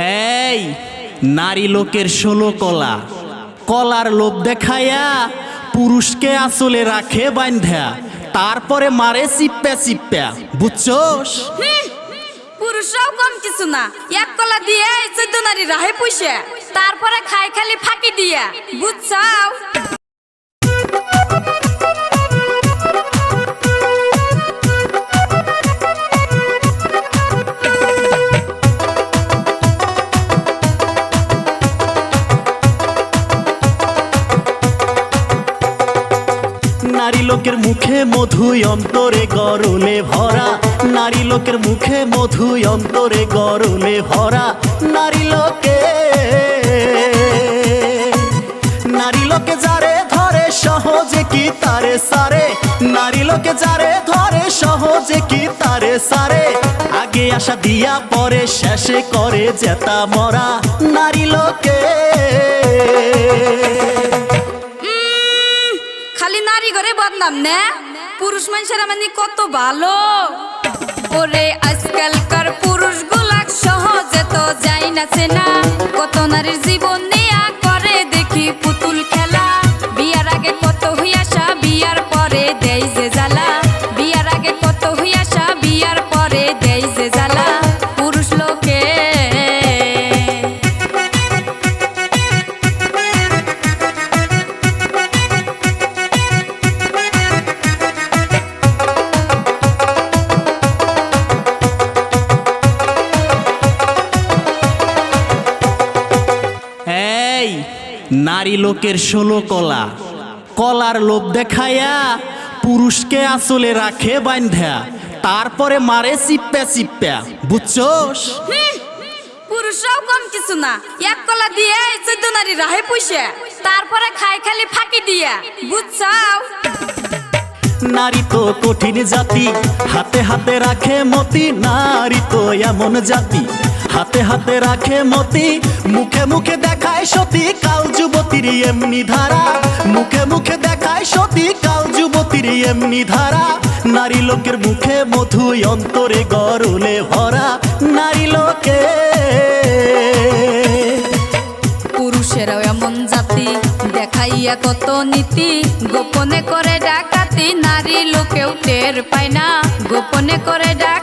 এই, নারী লোকের ষোলো কলা। কলার লোভ দেখাইয়া পুরুষকে আসলে রাখে বান্ধা তারপরে মারে চিপ্পা চিপ্পা। বুঝছোস? পুরুষরাও কম কিছু না। এক কলা দিয়ে চোদ্দ নারী রাহে পুষে। তারপরে খাই খালি ফাঁকি দিয়া। বুঝছাও? নারী লোকের মুখে মধুই অন্তরে গরলে ভরা। নারী লোকের মুখে মধুই অন্তরে গরলে ভরা। নারী লোকে নারী লোকে যারে ধরে সহজে কি তারে সারে? নারী লোকে যারে ধরে সহজে কি তারে সারে? আগে আসা দিয়া পরে শেষে করে জেতা মরা। নারী লোকে খালি নারী ঘরে বদনাম, নে? পুরুষ মানুষের মানে কত ভালো। ওরে আজকালকার পুরুষ গুলাক সহজে তো যাই না কত নারীর জীবন নারী লোকের ষোলো কলা। কলার লোভ দেখাইয়া পুরুষকে আসলে রাখে বান্ধা তারপরে মারে চিপ্পা চিপ্পা। বুঝছস? হুম, পুরুষরাও কম কিছু না। এক কলা দিয়ে চোদ্দ নারী রাহে পুষে। তারপরে খাই খালি ফাঁকি দিয়া। বুঝছাও? নারী তো কঠিন জাতি। হাতে হাতে রাখে মতি। নারী তো এমন জাতি। হাতে হাতে রাখে মতি, মুখে মুখে দেখায় সতী কাল যুবতীর এমনি ধারা। মুখে মুখে দেখায় সতী কাল যুবতীর এমনি ধারা। নারী লোকের মুখে মধুই অন্তরে গরলে ভরা। নারী লোকে পুরুষেরাও এমন জাতি, দেখাইয়া কত নীতি। গোপনে করে ডাকাতি, নারী লোকেও টের পায় না। গোপনে করে ডাকাতি